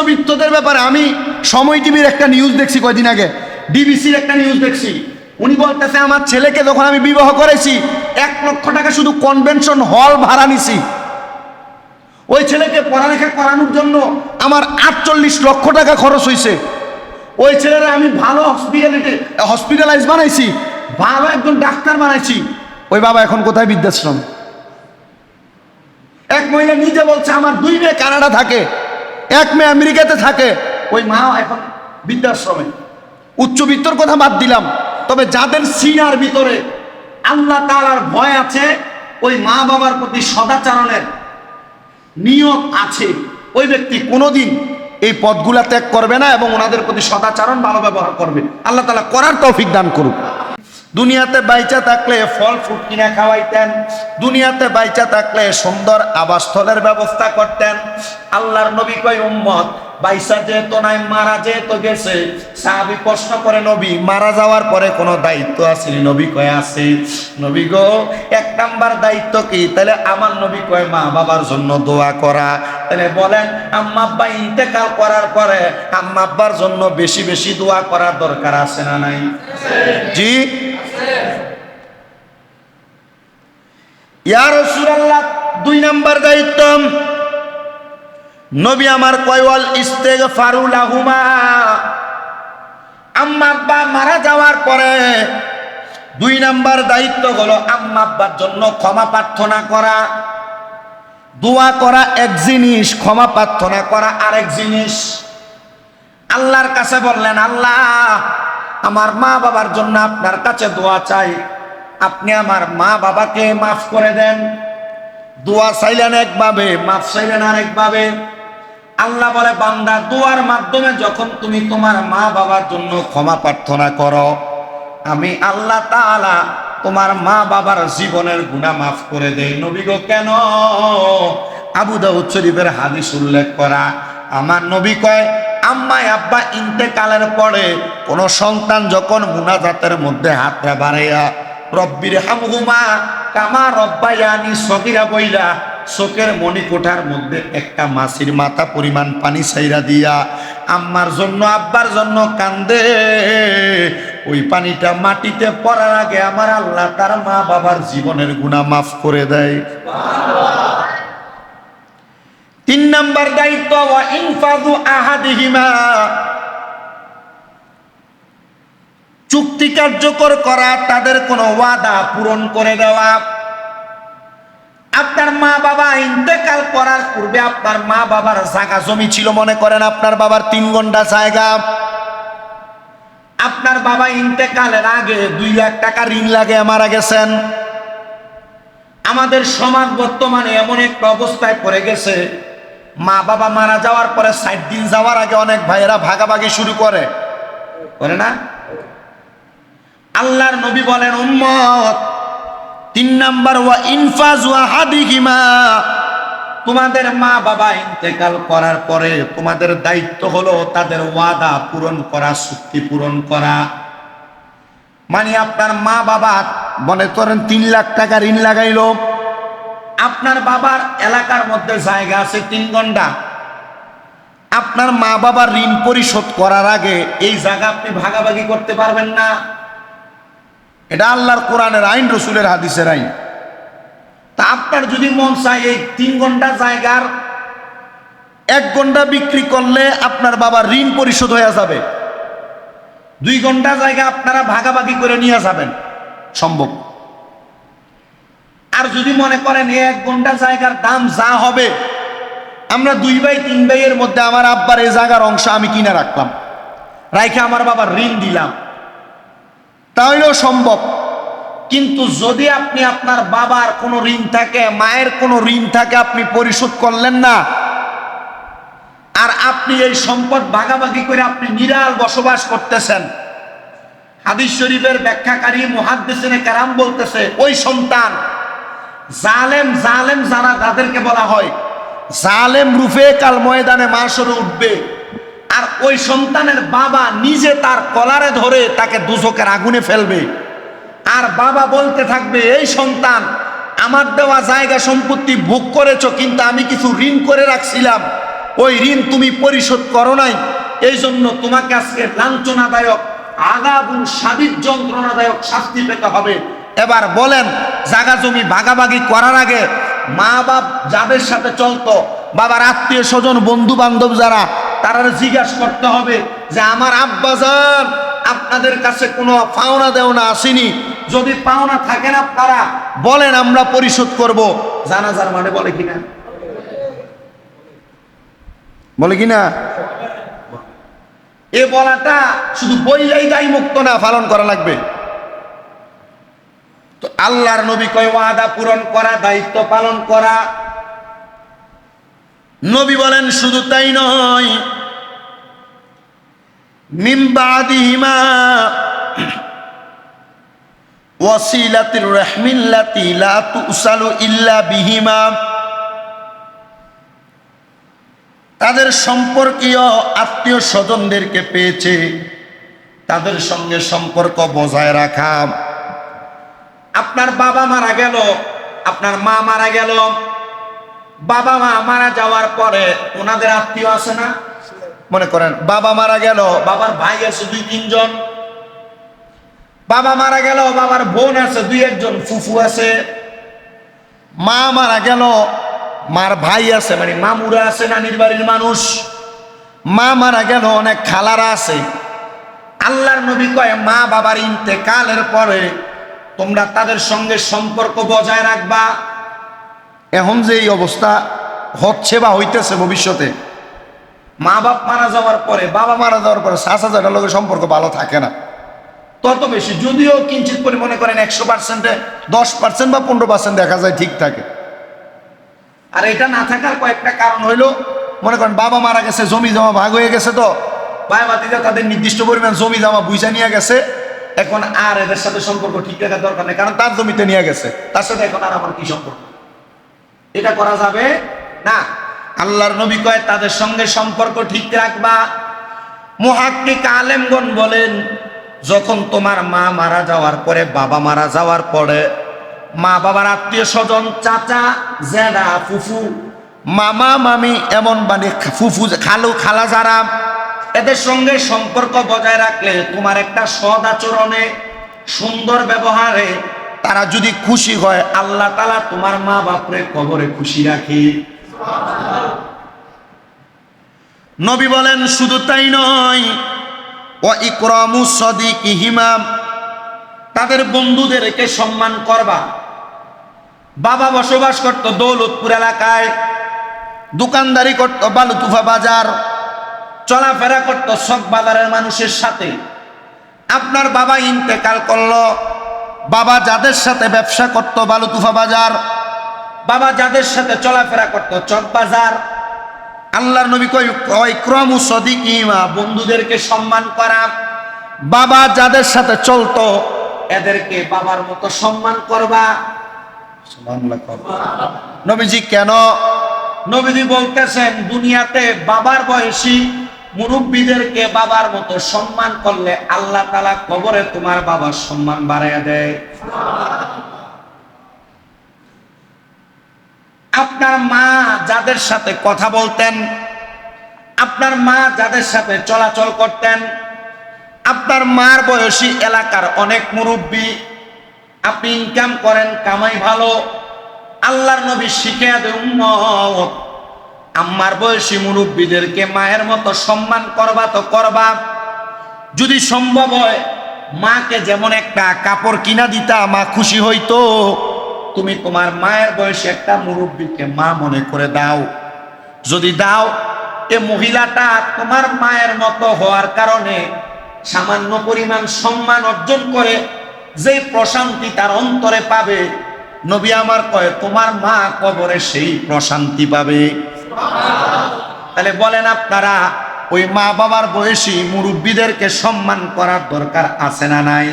উচ্চবিত্তদের ব্যাপারে আমি সময় টিভির একটা নিউজ দেখছি কয়দিন আগে। ডিবিসির একটা নিউজ দেখছি। উনি বলতেছে, আমার ছেলেকে যখন আমি বিবাহ করেছি, এক লক্ষ টাকা শুধু কনভেনশন হল ভাড়া নিছি। ওই ছেলেকে পড়ালেখা করানোর জন্য আমার আটচল্লিশ লক্ষ টাকা খরচ হয়েছে ওই ছেলেরা আমি ভালো হসপিটালিটি হসপিটালাইজ বানাইছি, ভালো একজন ডাক্তার বানাইছি। ওই বাবা এখন কোথায় বৃদ্ধাশ্রম? এক মহিলা নিজে বলছে, আমার দুই মেয়ে কানাডা থাকে। এক মেয়ে আমেরিকাতে থাকে। ওই মা এখন বৃদ্ধাশ্রমে। উচ্চবিত্তর কথা বাদ দিলাম, তবে যাদের সিনার ভিতরে আল্লাহ তালার ভয় আছে, ওই মা বাবার প্রতি সদাচারণের নিয়ত আছে। ওই ব্যক্তি কোনোদিন এই পদগুলা ত্যাগ করবে না এবং ওনাদের প্রতি সদাচারণ ভালো ব্যবহার করবে। আল্লাহ তালা করার তৌফিক দান করুক। দুনিয়াতে বাইচা থাকলে ফল, ফ্রুট কিনা খাওয়াইতেন। দুনিয়াতে বাইচা থাকলে সুন্দর আবাসস্থলের ব্যবস্থা করতেন। আল্লাহর নবী কয়, উম্মত বাইসা যেহেতু নাই, মারা যেহেতু গেছে। সাহাবি প্রশ্ন করে, নবী, মারা যাওয়ার পরে কোনো দায়িত্ব আছে? নবী কয়, আছে। নবী গো, এক নাম্বার দায়িত্ব কি? তাহলে আমার নবী কয়, মা বাবার জন্য দোয়া করা। তাহলে বলেন, আম্মা আব্বা ইন্তেকাল করার পরে আম্মা আব্বার জন্য বেশি বেশি দোয়া করার দরকার আছে না নাই? জি? দুই নাম্বার দায়িত্ব। নবী আমার কয়ওয়াল ইস্তেগফারু লাহুমা। আম্মা আব্বা মারা যাওয়ার পরে দুই নাম্বার দায়িত্ব হলো আম্মা আব্বার জন্য ক্ষমা প্রার্থনা করা, দোয়া করা, এক জিনিস, ক্ষমা প্রার্থনা করা, আরেক জিনিস। আল্লাহর কাছে বললেন, আল্লাহ আমার মা বাবার জন্য আপনার কাছে দোয়া চাই। আপনি আমার মা বাবাকে মাফ করে দেন। দোয়া চাইলেন একভাবে, মাফ চাইলেন আরেকভাবে। আল্লাহ বলে, বান্দা, দোয়ার মাধ্যমে যখন তুমি তোমার মা বাবার জন্য ক্ষমা প্রার্থনা করো, আমি আল্লাহ তাআলা তোমার মা বাবার জীবনের গুনাহ মাফ করে দেই। নবী গো, কেন? আবু দাউদ শরীফের হাদিস উল্লেখ করা। আমার নবী কয় আম্মাই, আব্বা ইন্তেকালের পরে কোন সন্তান যখন মুনাজাতের মধ্যে হাতটা বাড়াইয়া রব্বির হামহুমা কামা রব্বায়ানি সগিরা বইলা চোখের মণিকোঠার মধ্যে একটা মাছির মাথা পরিমাণ পানি সাইরা দিয়া, আম্মার জন্য, আব্বার জন্য কান্দে। ওই পানিটা মাটিতে পড়ার আগে আমার আল্লাহ তার মা বাবার জীবনের গুণা মাফ করে দেয়। নাম্বার দায়িত্ব আহাদিহিমা। চুক্তি কার্যকর করা, তাদের কোনো ওয়াদা পূরণ করে দেওয়া। আপনার মা বাবা ইন্তেকাল করার পূর্বে আপনার মা বাবার জায়গা জমি ছিল, মনে করেন আপনার বাবার তিন ঘণ্টা জায়গা। আপনার বাবা ইন্তেকালের আগে দুই লাখ টাকা ঋণ লাগে মারা গেছেন। আমাদের সমাজ বর্তমানে এমন একটা অবস্থায় পড়ে গেছে মা বাবা মারা যাওয়ার পরে ষাট দিন যাওয়ার আগে অনেক ভাইয়েরা ভাগাভাগি শুরু করে। করে না? আল্লাহর নবী বলেন, উম্মত, তিন নাম্বার ওয়া ইনফাজ ওয়া হাদিহিমা। তোমাদের মা বাবা ইন্তেকাল করার পরে তোমাদের দায়িত্ব হলো তাদের ওয়াদা পূরণ করা, চুক্তি পূরণ করা। মানে আপনার মা বাবা মনে করেন তিন লাখ টাকা ঋণ লাগাইলো। আপনার বাবার এলাকার মধ্যে জায়গা আছে তিন ঘণ্টা। আপনার মা বাবার ঋণ পরিশোধ করার আগে এই জায়গা আপনি ভাগাভাগি করতে পারবেন না। এটা আল্লাহর কোরআনের আইন, রসুলের হাদিসের আইন। তা আপনার যদি মন চায় এই তিন ঘণ্টা জায়গার এক ঘণ্টা বিক্রি করলে আপনার বাবার ঋণ পরিশোধ হয়ে যাবে। দুই ঘণ্টা জায়গা আপনারা ভাগাভাগি করে নিয়ে যাবেন। সম্ভব। আর যদি মনে করেন এক ঘণ্টা জায়গার দাম যা হবে, আমরা দুই ভাই, তিন ভাইয়ের মধ্যে আমার আব্বার এই জায়গার অংশ আমি কিনে রাখলাম। রাইখে আমার বাবার ঋণ দিলাম। তাহলেও সম্ভব। কিন্তু যদি আপনি আপনার বাবার কোনো ঋণ থাকে, মায়ের কোনো ঋণ থাকে, আপনি পরিশোধ করলেন না, আর আপনি এই সম্পদ ভাগাভাগি করে আপনি নিরাল বসবাস করতেছেন, হাদিস শরীফের ব্যাখ্যাকারী, মুহাদ্দিসিনে কারাম বলতেছে, ওই সন্তান জালেম জালেম যারা তাদেরকে বলা হয়, জালেম রূপে কাল ময়দানে মাসরে উঠবে। আর ওই সন্তানের বাবা নিজে তার কলারে ধরে তাকে দুচকের আগুনে ফেলবে। আর বাবা বলতে থাকবে, এই সন্তান, আমার দেওয়া জায়গা সম্পত্তি ভোগ করেছ, কিন্তু আমি কিছু ঋণ করে রাখছিলাম। ওই ঋণ তুমি পরিশোধ করো নাই। এই জন্য তোমাকে আজকে লাঞ্ছনাদায়ক আগাগুন স্বাধীন যন্ত্রণাদায়ক শাস্তি পেতে হবে। এবার বলেন, জাগা জমি ভাগাভাগি করার আগে মা বাপ যাদের সাথে চলতো, বাবার আত্মীয় স্বজন বন্ধু বান্ধব যারা তারা জিজ্ঞাসা করতে হবে যে, আমার আব্বাজান আপনাদের কাছে কোনো পাওনা দেওনা আসেনি। যদি পাওনা থাকেন আপনারা, বলেন আমরা পরিশোধ করব। জানাজার মানে বলে কিনা? বলে কিনা? এ বলাটা শুধু বইলেই দায়ী মুক্ত না, পালন করা লাগবে। তো আল্লাহর নবী কয়, ওয়াদা পূরণ করা, দায়িত্ব পালন করা। নবী বলেন, শুধু তাই নয়। ইল্লা বিহিমা। তাদের সম্পর্কীয় আত্মীয় স্বজনদেরকে পেয়েছে। তাদের সঙ্গে সম্পর্ক বজায় রাখা। আপনার বাবা মারা গেল, আপনার মা মারা গেল। বাবা মা মারা যাওয়ার পরে ওনাদের আত্মীয় আছে না? মনে করেন, বাবা মারা গেল, বাবার ভাই আছে দুই, তিনজন। বাবা মারা গেল, বাবার বোন আছে দুই, একজন ফুফু আছে। মা মারা গেল, মার ভাই আছে মানে মামুরা আছে, নানির বাড়ির মানুষ। মা মারা গেল, অনেক খালারা আছে। আল্লাহর নবী কয়, মা বাবার ইন্তেকালের পরে তোমরা তাদের সঙ্গে সম্পর্ক বজায় রাখবা। এখন যে এই অবস্থা হচ্ছে বা হইতেছে ভবিষ্যতে, মা বাপ মারা যাওয়ার পরে, বাবা মারা যাওয়ার পরে শাসা জাটার লোকের সম্পর্ক ভালো থাকে না। তত বেশি, যদিও কিঞ্চিত করে মনে করেন একশো পার্সেন্টে দশ পার্সেন্ট বা পনেরো পার্সেন্ট দেখা যায় ঠিক থাকে। আর এটা না থাকার কয়েকটা কারণ হইল, মনে করেন বাবা মারা গেছে, জমি জমা ভাগ হয়ে গেছে তো ভাই বাতিরা তাদের নির্দিষ্ট পরিমাণ জমি জমা বুঝা নিয়ে গেছে এখন আর এদের সাথে সম্পর্ক ঠিক রাখার দরকার নেই, কারণ তার জমিতে নিয়ে গেছে। তার সাথে এখন আর আমার কি সম্পর্ক? এটা করা যাবে? না। আল্লাহর নবী কয়, তাদের সঙ্গে সম্পর্ক ঠিক রাখবা। মুহাক্কিক আলেমগণ বলেন, যখন তোমার মা মারা যাওয়ার পরে, বাবা মারা যাওয়ার পরে মা বাবার আত্মীয় স্বজন, চাচা জেডা ফুফু, মামা, মামি, এমন মানে ফুফু, খালু, খালা যারা এদের সঙ্গে সম্পর্ক বজায় রাখলে তোমার একটা সদ আচরণে, সুন্দর ব্যবহারে তারা যদি খুশি হয়, আল্লাহ তালা তোমার মা বাপরে কবরে খুশি রাখে। নবী বলেন, শুধু তাই নয় ও ইকরামু সদিক ইহিমাম তাদের বন্ধুদেরকে সম্মান করবা। বাবা বসবাস করত দৌলতপুর এলাকায়, দোকানদারি করত বালুতুফা বাজার। চলাফেরা করত সব বাজারের মানুষের সাথে। আপনার বাবা ইন্তেকাল করল, বাবা যাদের সাথে ব্যবসা করত বালুতুফা বাজার, বাবা যাদের সাথে চলাফেরা করত চক বাজার, আল্লাহর নবী কয় ক্রম সদিকিমা বন্ধুদেরকে সম্মান করা। বাবা যাদের সাথে চলতো, এদেরকে বাবার মতো সম্মান করবা। নবীজি কেন? নবীজি বলতেছেন, দুনিয়াতে বাবার বয়সী মুরব্বীদেরকে বাবার মতো সম্মান করলে আল্লাহ তালা কবরে তোমার বাবার সম্মান বাড়াইয়া দেয়। আপনার মা যাদের সাথে কথা বলতেন, আপনার মা যাদের সাথে চলাচল করতেন, আপনার মার বয়সী এলাকার অনেক মুরব্বী, আপনি ইনকাম করেন, কামাই ভালো, আল্লাহর নবী শিখে দেয় আম্মার বয়সী মুরব্বীদেরকে মায়ের মতো সম্মান করবা তো করবা। যদি সম্ভব হয়, মাকে যেমন একটা কাপড় কিনা দিতা, মা খুশি হইতো। তুমি তোমার মায়ের বয়সে একটা মুরব্বীকে মা মনে করে দাও। যদি দাও, এ মহিলাটা তোমার মায়ের মতো হওয়ার কারণে সামান্য পরিমাণ সম্মান অর্জন করে, যে প্রশান্তি তার অন্তরে পাবে, নবী আমার কয়, তোমার মা কবরে সেই প্রশান্তি পাবে। তাহলে বলেন আপনারা ওই মা বাবার বয়সী মুরব্বীদেরকে সম্মান করার দরকার আছে না নাই?